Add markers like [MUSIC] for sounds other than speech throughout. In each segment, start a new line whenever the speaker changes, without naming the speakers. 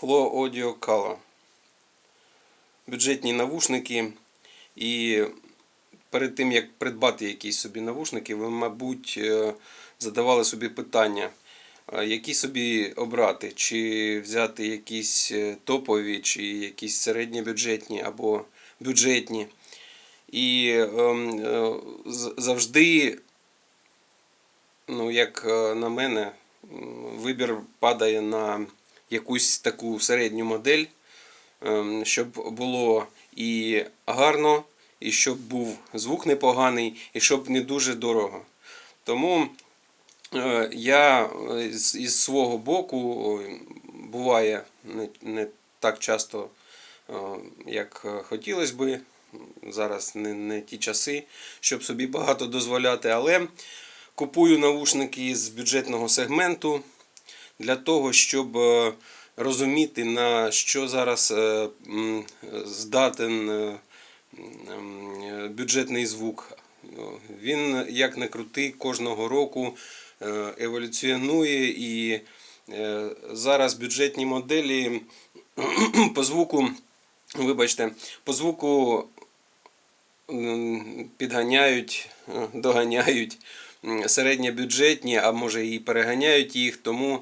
Flow Audio Color. Бюджетні навушники. І перед тим, як придбати якісь собі навушники, ви, мабуть, е, задавали собі питання, які собі обрати, чи взяти якісь е, топові, чи якісь середньобюджетні або бюджетні. І ем, е, завжди, ну, як е, на мене, вибір падає на якусь таку середню модель, ем, щоб було і гарно, і щоб був звук непоганий, і щоб не дуже дорого. Тому е, я е, із свого боку буває не, так часто, е, як хотілося би. Зараз не, не ті часи, щоб собі багато дозволяти, але купую навушники з бюджетного сегменту для того, щоб е, розуміти, на що зараз е, здатен е, бюджетний звук. Він, як не крутий, кожного року еволюціонує і зараз бюджетні моделі [CLEARS THROAT] по звуку, вибачте, по звуку підганяють, доганяють середньобюджетні, а може і переганяють їх. Тому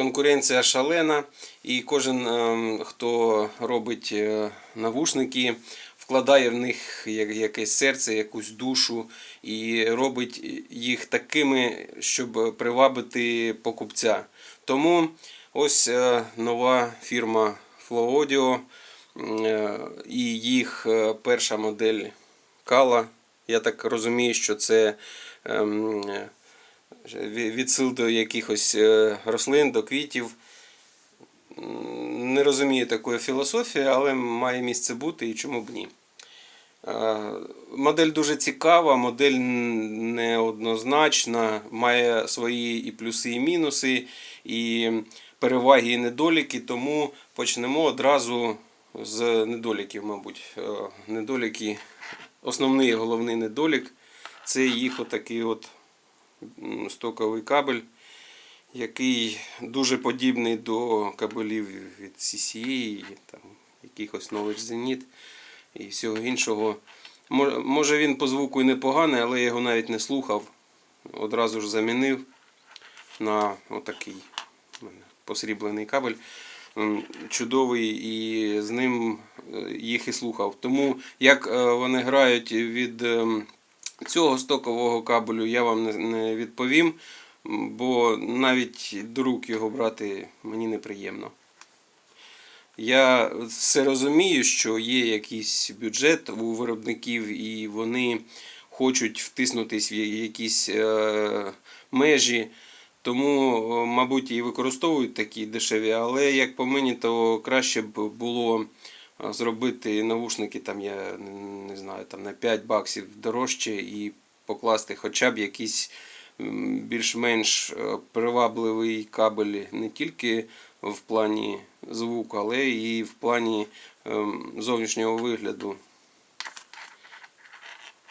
конкуренція шалена, і кожен, ем, хто робить е, навушники, вкладає в них якесь серце, якусь душу і робить їх такими, щоб привабити покупця. Тому ось е, нова фірма Flow Audio е, і їх перша модель Кала. Я так розумію, що це ем, е, ві- відсил до якихось е, рослин, до квітів. Не розумію такої філософії, але має місце бути і чому б ні. Е, Модель дуже цікава, модель неоднозначна, має свої і плюси, і мінуси, і переваги, і недоліки. Тому почнемо одразу з недоліків, мабуть. Е, Недоліки, основний головний недолік це їх отакий от стоковий кабель, який дуже подібний до кабелів від CCA, там, якихось Knowledge Zenit і всього іншого. Може він по звуку і непоганий, але я його навіть не слухав. Одразу ж замінив на отакий посріблений кабель. Чудовий, і з ним е, їх і слухав. Тому як е, вони грають від ем, цього стокового кабелю, я вам не- відповім, бо навіть до рук його брати мені неприємно. Я все розумію, що є якийсь бюджет у виробників, і вони хочуть втиснутись в якісь е, межі. Тому, е, мабуть, і використовують такі дешеві, але як по мені, то краще б було зробити навушники, там, я не знаю, там, на 5 баксів дорожче і покласти хоча б якийсь більш-менш е, привабливий кабель не тільки в плані звуку, але і в плані ем, зовнішнього вигляду.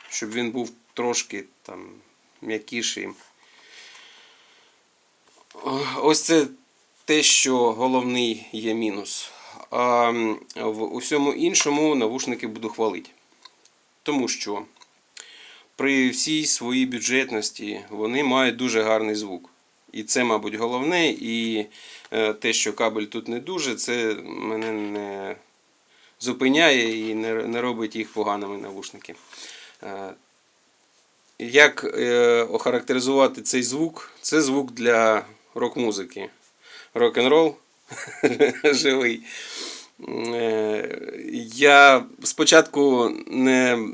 Щоб він був трошки там м'якіший. Ось це те, що головний є мінус. А в усьому іншому навушники буду хвалити. Тому що при всій своїй бюджетності вони мають дуже гарний звук. І це, мабуть, головне. І е, те, що кабель тут не дуже, це мене не зупиняє і не, робить їх поганими навушники. Е, Як е, охарактеризувати цей звук? Це звук для рок-музики. Рок-н-рол [LAUGHS] живий. Е, Я спочатку не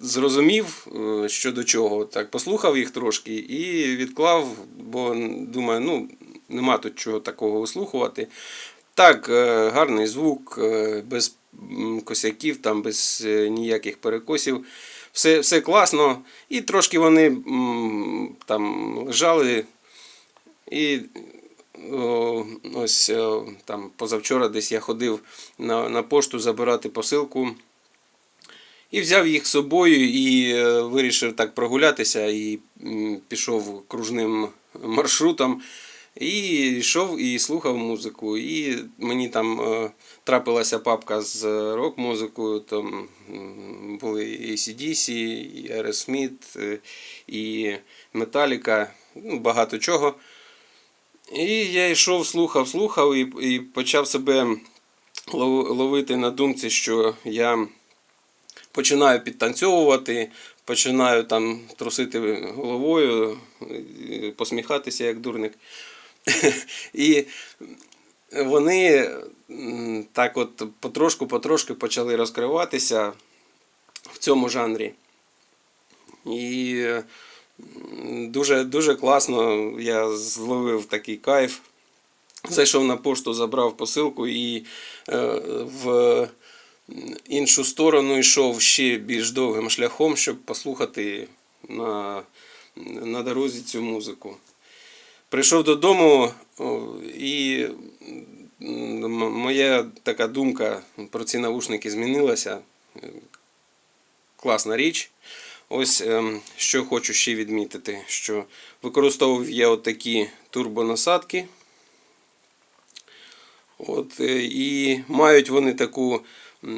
зрозумів, е, що до чого. Так, послухав їх трошки і відклав, бо думаю, ну, нема тут чого такого вислухувати. Так, е, гарний звук, без косяків, там, без ніяких перекосів. Все, все класно. І трошки вони там лежали. І ось е, там позавчора десь я ходив на, на пошту забирати посилку. І взяв їх з собою і е, вирішив так прогулятися і пішов кружним маршрутом. І йшов і слухав музику. І мені там е, трапилася папка з рок-музикою. Там були і ACDC, і Aerosmith, і Metallica, ну, багато чого. І я йшов, слухав, слухав і, і почав себе ловити на думці, що я починаю підтанцьовувати, починаю там трусити головою, посміхатися як дурник. [LAUGHS] І вони так от потрошку-потрошки почали розкриватися в цьому жанрі. І дуже, дуже класно я зловив такий кайф. Зайшов на пошту, забрав посилку і е, в іншу сторону йшов ще більш довгим шляхом, щоб послухати на, на дорозі цю музику. Прийшов додому і моя така думка про ці навушники змінилася. Класна річ. Ось ем, що хочу ще відмітити, що використовував я отакі турбонасадки. От, е, і мають вони таку е,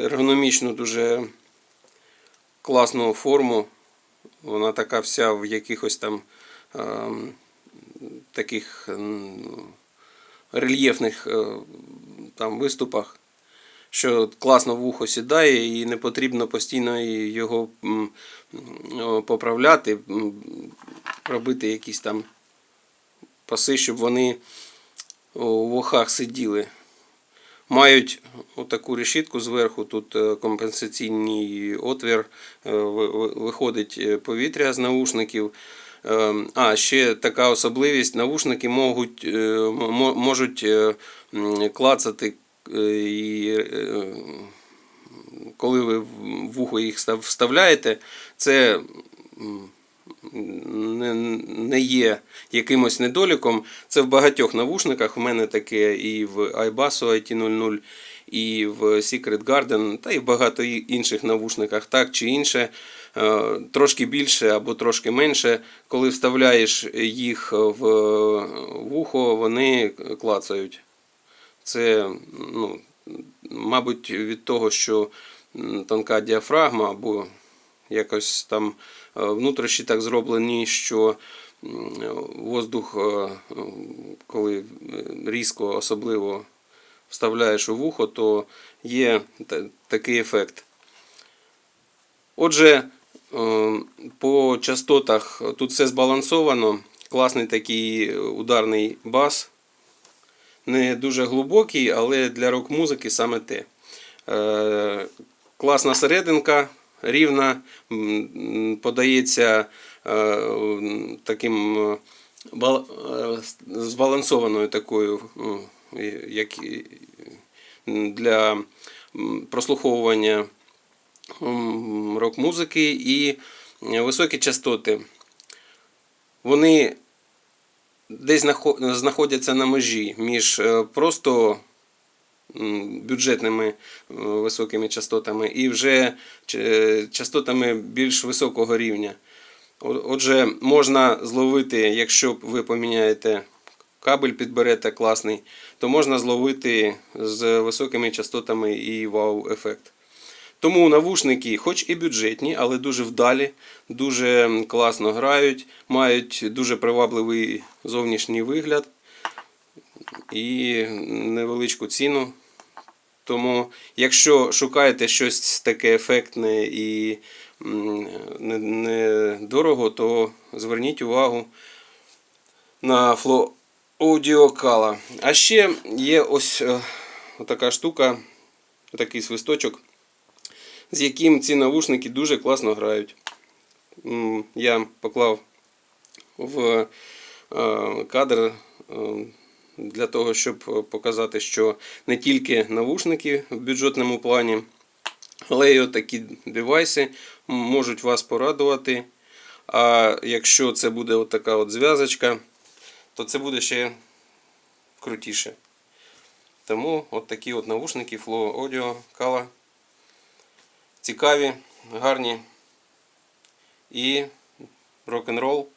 ергономічну, дуже класну форму. Вона така вся в якихось там ем, таких рельєфних е, там виступах, що класно в вухо сідає і не потрібно постійно його поправляти, робити якісь там паси, щоб вони у вухах сиділи. Мають отаку решітку зверху, тут е, компенсаційний отвір, е, ви- ви- виходить е, повітря з наушників. Е, А, ще така особливість: наушники можуть, можуть клацати, і е, коли ви вухо їх вставляєте, це не, є якимось недоліком. Це в багатьох навушниках. У мене таке і в iBasso IT00, і в Secret Garden, та і в багато інших навушниках, так чи інше. Е, Трошки більше або трошки менше. Коли вставляєш їх в вухо, вони клацають. Це, ну, мабуть, від того, що тонка діафрагма або якось там е, внутрішні так зроблені, що воздух, е, коли е, різко особливо вставляєш у вухо, то є такий ефект. Отже, по частотах тут все збалансовано. Класний такий ударний бас. Не дуже глибокий, але для рок-музики саме те. Е, Класна серединка, рівна, подається е, таким е, бал- збалансованою такою, як для прослуховування рок-музики і високі частоти. Вони десь знаходяться на межі між е, просто бюджетними е, високими частотами і вже частотами більш високого рівня. Отже, можна зловити, якщо ви поміняєте кабель, підберете класний, то можна зловити з високими частотами і вау-ефект. Тому навушники, хоч і бюджетні, але дуже вдалі, дуже класно грають, мають дуже привабливий зовнішній вигляд і невеличку ціну. Тому, якщо шукаєте щось таке ефектне і недорого, то зверніть увагу на Flow Audio. А ще є ось е, така штука, такий свисточок, з яким ці навушники дуже класно грають. Я поклав в е, кадр е, для того, щоб показати, що не тільки навушники в бюджетному плані, але й такі девайси можуть вас порадувати. А якщо це буде от така от зв'язочка, то це буде ще крутіше. Тому от такі от навушники Flow Audio Kala. Цікаві, гарні і рок-н-рол.